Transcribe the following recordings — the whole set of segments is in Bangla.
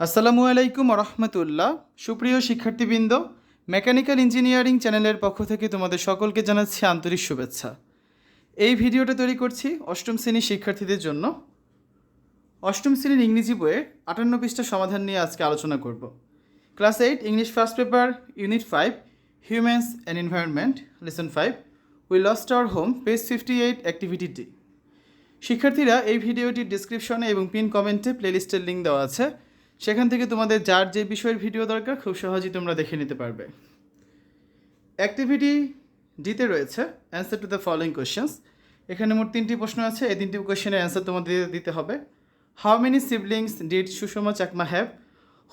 আসসালামু আলাইকুম রহমতুল্লাহ সুপ্রিয় শিক্ষার্থীবৃন্দ, মেকানিক্যাল ইঞ্জিনিয়ারিং চ্যানেলের পক্ষ থেকে তোমাদের সকলকে জানাচ্ছি আন্তরিক শুভেচ্ছা। এই ভিডিওটা তৈরি করছি অষ্টম শ্রেণির শিক্ষার্থীদের জন্য। অষ্টম শ্রেণির ইংরেজি বইয়ে আটান্ন পৃষ্ঠা সমাধান নিয়ে আজকে আলোচনা করব। Class eight, English first paper, unit five, humans and environment, lesson five, we lost our home, page fifty eight, activity D. শিক্ষার্থীরা এই ভিডিওটির ডিসক্রিপশনে এবং পিন কমেন্টে প্লেলিস্টের লিঙ্ক দেওয়া আছে। সেখান থেকে তোমাদের যার যে বিষয়ের ভিডিও দরকার, খুব সহজেই তোমরা দেখে নিতে পারবে। অ্যাক্টিভিটি ডিতে রয়েছে answer to the following questions এখানে মোট তিনটি প্রশ্ন আছে, এই তিনটি কোয়েশ্চেনের অ্যান্সার তোমাদের দিতে হবে। How many siblings did Sushma Chakma have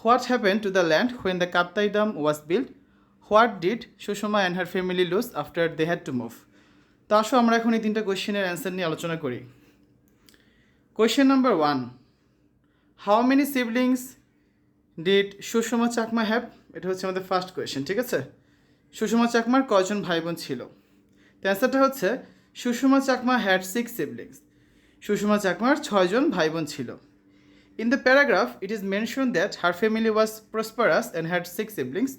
what happen to the land when the Kaptai dam was build what did Sushma and her family lose after they had to move তো আসো, আমরা এখন এই তিনটা কোয়েশ্চেনের অ্যান্সার নিয়ে আলোচনা করি। Question number one how many siblings did Sushma Chakma have এটা হচ্ছে আমাদের ফার্স্ট কোয়েশ্চেন ঠিক আছে? সুষমা চাকমার কয়জন ভাই বোন ছিল তো অ্যান্সারটা হচ্ছে Sushma Chakma had six siblings Sushma চাকমার ছয়জন ভাই বোন ছিল। In the paragraph it is mention that her family was prosperous and had six siblings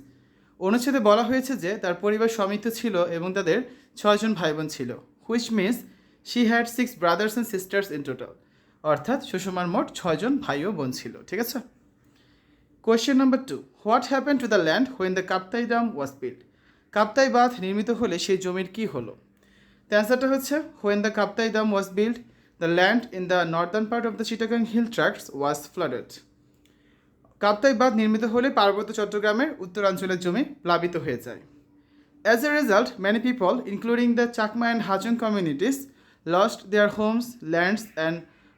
অনুচ্ছেদে বলা হয়েছে যে তার পরিবার সমৃদ্ধ ছিল এবং তাদের ছয়জন ভাই বোন ছিল which means she had six brothers and sisters in total অর্থাৎ সুষমার মোট ছয়জন ভাই ও বোন ছিল, ঠিক আছে? Question number two what happen to the land when the Kaptai dam was build Kaptai বাঁধ নির্মিত হলে সেই জমির কী হলো? দ্য অ্যান্সারটা হচ্ছে when the Kaptai dam was build the land in the northern part of the Chittagong hill tracts was flooded Kaptai বাঁধ নির্মিত হলে পার্বত্য চট্টগ্রামের উত্তরাঞ্চলের জমি প্লাবিত হয়ে যায়। As a result many people including the Chakma and Hajong communities lost their homes lands and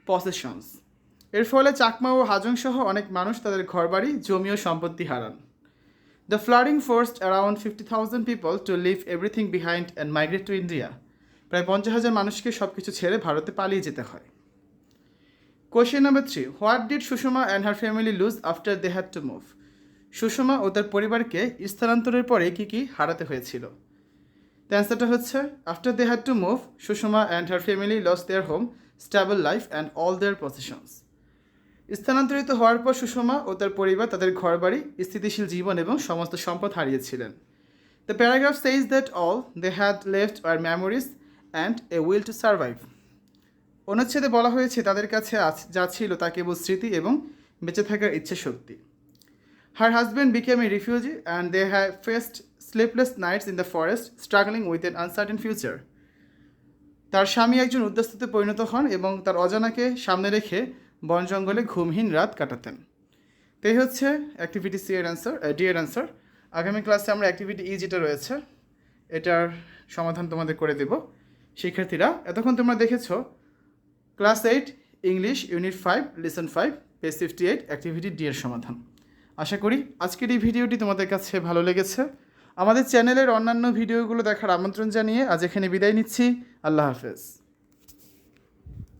possessions এর ফলে চাকমা ও হাজং সহ অনেক মানুষ তাদের ঘরবাড়ি, জমি ও সম্পত্তি হারান। The flooding forced around fifty thousand people to leave everything behind and migrate to India প্রায় পঞ্চাশ হাজার মানুষকে সব কিছু ছেড়ে ভারতে পালিয়ে যেতে হয়। Question number three what did Sushma and her family lose after they had to move Sushma ও তার পরিবারকে স্থানান্তরের পরে কী কী হারাতে হয়েছিল? অ্যান্সারটা হচ্ছে after they had to move Sushma and her family loss their home stable life and all their positions স্থানান্তরিত হওয়ার পর সুষমা ও তার পরিবার তাদের ঘরবাড়ি, স্থিতিশীল জীবন এবং সমস্ত সম্পদ হারিয়েছিলেন। The paragraph says that all they had left are memories and a will to survive অনুচ্ছেদে বলা হয়েছে, তাদের কাছে যা ছিল তা কেবল স্মৃতি এবং বেঁচে থাকার ইচ্ছে শক্তি। Her husband became a refugee and they have faced sleepless nights in the forest struggling with an uncertain future তার স্বামী একজন উদ্যাস্তুতে পরিণত হন এবং তার অজানাকে সামনে রেখে বন জঙ্গলে ঘুমহীন রাত কাটাতেন। তো এই হচ্ছে অ্যাক্টিভিটি সি এর অ্যান্সার ডি এর অ্যান্সার আগামী ক্লাসে আমরা অ্যাক্টিভিটি ই যেটা রয়েছে, এটার সমাধান তোমাদের করে দেব। শিক্ষার্থীরা, এতক্ষণ তোমরা দেখেছ class eight English unit five lesson five page fifty eight activity D এর সমাধান। আশা করি আজকের এই ভিডিওটি তোমাদের কাছে ভালো লেগেছে। আমাদের চ্যানেলের অন্যান্য ভিডিওগুলো দেখার আমন্ত্রণ জানিয়ে আজ এখানে বিদায় নিচ্ছি। আল্লাহ হাফেজ।